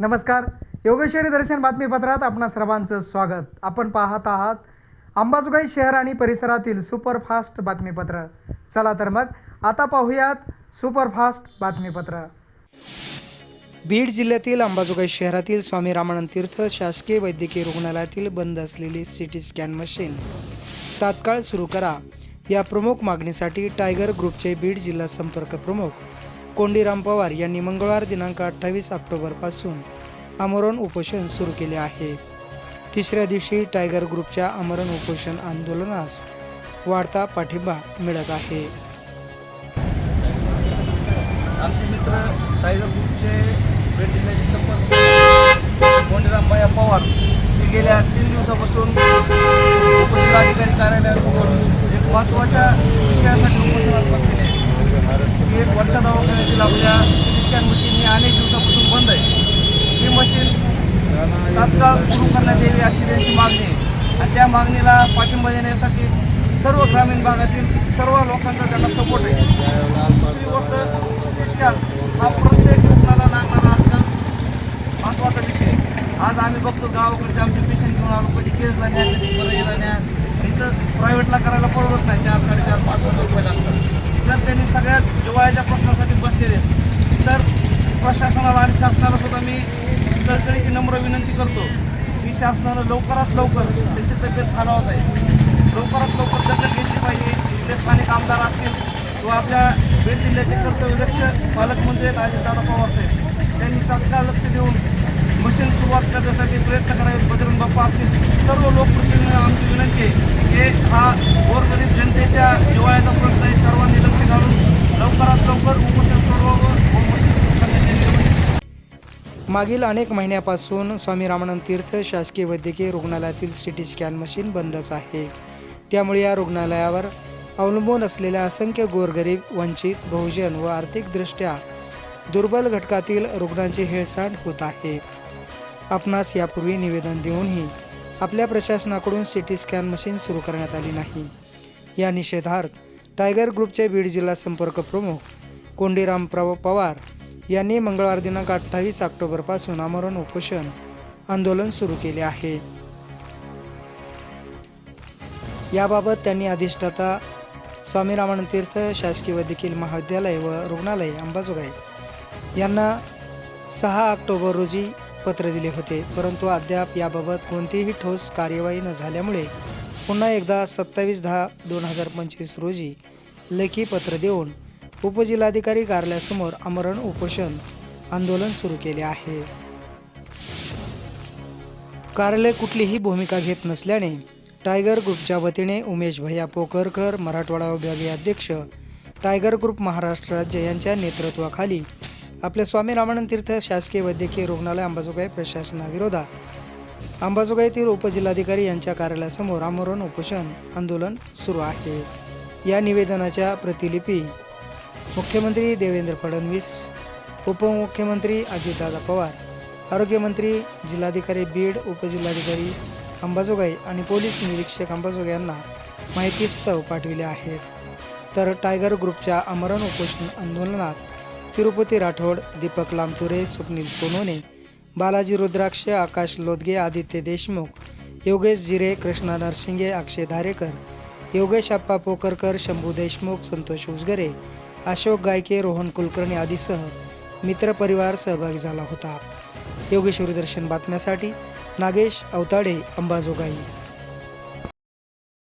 नमस्कार. योगेश्वरी दर्शन बातमीपत्रात आपणा सर्वांचं स्वागत. आपण पाहत आहात अंबाजोगाई शहर आणि परिसरातील सुपरफास्ट बातमीपत्र. चला तर मग आता पाहूयात सुपरफास्ट बातमीपत्र. बीड जिल्ह्यातील अंबाजोगाई शहरातील स्वामी रामानंद तीर्थ शासकीय वैद्यकीय रुग्णालयातील बंद असलेली सी टी स्कॅन मशीन. तात्काळ सुरू करा. या प्रमुख मागणीसाठी टायगर ग्रुपचे बीड जिल्हा संपर्क प्रमुख कोंडीराम पवार यांनी मंगळवार दिनांक अठ्ठावीस ऑक्टोबरपासून आमरण उपोषण सुरू केले आहे. तिसऱ्या दिवशी टायगर ग्रुपच्या आमरण उपोषण आंदोलनास वाढता पाठिंबा मिळत आहे. आमचे मित्र टायगर ग्रुपचे भेट देण्याचे संपर्क कोंडीरामबाया पवार हे गेल्या तीन दिवसापासून उपजिल्हाधिकारी कार्यालयासमोर एक महत्त्वाच्या विषयासाठी उपोषणात की एक वरच्या दवाखान्यातील आपल्या सिटी स्कॅन मशीन ही अनेक दिवसापासून बंद आहे. ही मशीन तात्काळ सुरू करण्यात यावी अशी त्यांची मागणी आहे. आणि त्या मागणीला पाठिंबा देण्यासाठी सर्व ग्रामीण भागातील सर्व लोकांचा त्यांना सपोर्ट आहे. दुसरी गोष्ट सिटी स्कॅन हा प्रत्येक रुग्णाला लागणारा आजकाल महत्त्वाचा विषय आहे. आज आम्ही बघतो गावाकडचे आमचे पेशंट घेऊन आलो कधी केस जाण्या कधी बरं न्या इथं प्रायव्हेटला करायला परवडत नाही. चार साडेचार पाच हजार रुपये त्यांनी सगळ्यात जिवाळ्याच्या प्रश्नासाठी बसलेले तर प्रशासनाला आणि शासनाला सुद्धा मी कळकळीची नम्र विनंती करतो की शासनानं लवकरात लवकर त्यांची तब्येत खालावत आहे. लवकरात लवकर दखल घेतली पाहिजे. इथले स्थानिक आमदार असतील किंवा आपल्या बीड जिल्ह्याचे कर्तव्यदक्ष पालकमंत्री आहेत अजितदादा पवार साहेब. त्यांनी तात्काळ लक्ष देऊन मशीन सुरुवात करण्यासाठी प्रयत्न करावेत बजरंग बाप्पा असतील. सर्व लोकप्रतिनिधी आमची विनंती आहे की हा गोरगरीब जनतेच्या जिवाळ्याचा प्रश्न आहे सर्वांनी लक्ष घालून लवकरात लवकर उपोषण सोडवावं व मशीन सुरू करण्यात यावी मागील अनेक महिन्यापासून स्वामी रामानंद तीर्थ शासकीय वैद्यकीय रुग्णालयातील सी टी स्कॅन मशीन बंदच आहे. त्यामुळे या रुग्णालयावर अवलंबून असलेल्या असंख्य गोरगरीब वंचित बहुजन व आर्थिकदृष्ट्या दुर्बल घटकातील रुग्णांची हेळसांड होत आहे. आपणास यापूर्वी निवेदन देऊनही आपल्या प्रशासनाकडून सी टी स्कॅन मशीन सुरू करण्यात आली नाही. या निषेधार्थ टायगर ग्रुपचे बीड जिल्हा संपर्क प्रमुख कोंडीराम प्रव पवार यांनी मंगळवार दिनांक अठ्ठावीस ऑक्टोबरपासून आमरण उपोषण आंदोलन सुरू केले आहे. याबाबत त्यांनी अधिष्ठाता स्वामी रामानंद तीर्थ शासकीय वैद्यकीय महाविद्यालय व रुग्णालय अंबाजोगाई यांना सहा ऑक्टोबर रोजी पत्र दिले होते. परंतु अद्याप याबाबत कोणतीही ठोस कार्यवाही न झाल्यामुळे पुन्हा एकदा सत्तावीस दहा दोन हजार पंचवीस रोजी लेखी पत्र देऊन उपजिल्हाधिकारी कार्यालयासमोर आमरण उपोषण आंदोलन सुरू केले आहे. कार्यालय कुठलीही भूमिका घेत नसल्याने टायगर ग्रुपच्या वतीने उमेश भैया पोकरकर मराठवाडा विभागीय अध्यक्ष टायगर ग्रुप महाराष्ट्र राज्य यांच्या नेतृत्वाखाली आपल्या स्वामी रामानंद तीर्थ शासकीय वैद्यकीय रुग्णालय अंबाजोगाई प्रशासनाविरोधात अंबाजोगाईतील उपजिल्हाधिकारी यांच्या कार्यालयासमोर आमरण उपोषण आंदोलन सुरू आहे. या निवेदनाच्या प्रतिलिपी मुख्यमंत्री देवेंद्र फडणवीस उपमुख्यमंत्री अजितदादा पवार आरोग्यमंत्री जिल्हाधिकारी बीड उपजिल्हाधिकारी अंबाजोगाई आणि पोलीस निरीक्षक अंबाजोगाई यांना माहितीस्तव पाठविले आहेत. तर टायगर ग्रुपच्या अमरण उपोषण आंदोलनात तिरुपती राठोड दीपक लामतुरे स्वप्नील सोनोने बालाजी रुद्राक्ष आकाश लोदगे आदित्य देशमुख योगेश जिरे कृष्णा नरसिंगे अक्षय धारेकर योगेश आप्पा पोकरकर शंभू देशमुख संतोष उजगरे अशोक गायके रोहन कुलकर्णी आदीसह मित्रपरिवार सहभागी झाला होता. योगेश्वरी दर्शन बातम्यासाठी नागेश अवताडे अंबाजोगाई.